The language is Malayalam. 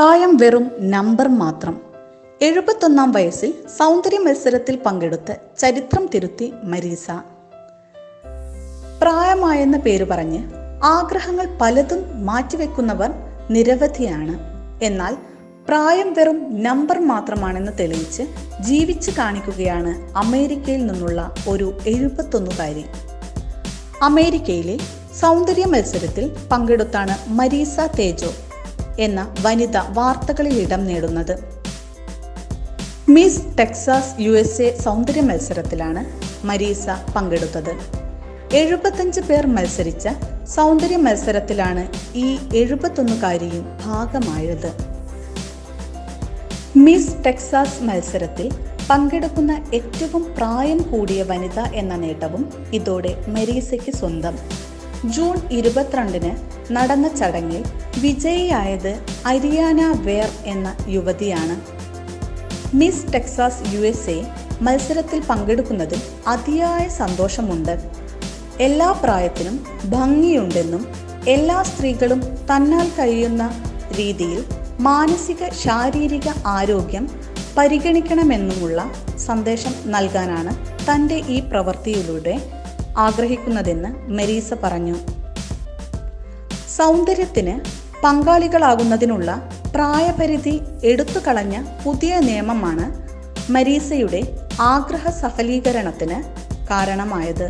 പ്രായം വെറും നമ്പർ മാത്രം. എഴുപത്തൊന്നാം വയസ്സിൽ സൗന്ദര്യ മത്സരത്തിൽ പങ്കെടുത്ത് ചരിത്രം തിരുത്തി മരീസ. പ്രായമായെന്ന പേര് പറഞ്ഞ് ആഗ്രഹങ്ങൾ പലതും മാറ്റിവെക്കുന്നവർ നിരവധിയാണ്. എന്നാൽ പ്രായം വെറും നമ്പർ മാത്രമാണെന്ന് തെളിയിച്ച് ജീവിച്ച് കാണിക്കുകയാണ് അമേരിക്കയിൽ നിന്നുള്ള ഒരു എഴുപത്തൊന്നുകാരി. അമേരിക്കയിലെ സൗന്ദര്യ മത്സരത്തിൽ പങ്കെടുത്താണ് മരീസ തേജോ. എന്ന വനിത വാർത്തകളിൽ ഇടം നേടുന്നത്. Miss Texas U S A സൗന്ദര്യ മത്സരത്തിലാണ് മരീസ പങ്കെടുത്തത്. എഴുപത്തഞ്ച് പേർ മത്സരിച്ച സൗന്ദര്യ മത്സരത്തിലാണ് ഈ എഴുപത്തൊന്നുകാരിയും ഭാഗമായത്. മിസ് ടെക്സാസ് മത്സരത്തിൽ പങ്കെടുക്കുന്ന ഏറ്റവും പ്രായം കൂടിയ വനിത എന്ന നേട്ടവും ഇതോടെ മെരീസയ്ക്ക് സ്വന്തം. ജൂൺ ഇരുപത്തിരണ്ടിന് നടന്ന ചടങ്ങിൽ വിജയിയായത് അരിയാന വേർ എന്ന യുവതിയാണ്. Miss Texas U S A മത്സരത്തിൽ പങ്കെടുക്കുന്നതിൽ അതിയായ സന്തോഷമുണ്ട്. എല്ലാ പ്രായത്തിനും ഭംഗിയുണ്ടെന്നും എല്ലാ സ്ത്രീകളും തന്നാൽ കഴിയുന്ന രീതിയിൽ മാനസിക ശാരീരിക ആരോഗ്യം പരിഗണിക്കണമെന്നുമുള്ള സന്ദേശം നൽകാനാണ് തന്റെ ഈ പ്രവൃത്തിയിലൂടെ ആഗ്രഹിക്കുന്നതെന്ന് മെരീസ പറഞ്ഞു. സൗന്ദര്യത്തിന് പങ്കാളികളാകുന്നതിനുള്ള പ്രായപരിധി എടുത്തു കളഞ്ഞ പുതിയ നിയമമാണ് മരീസയുടെ ആഗ്രഹ സഫലീകരണത്തിന് കാരണമായത്.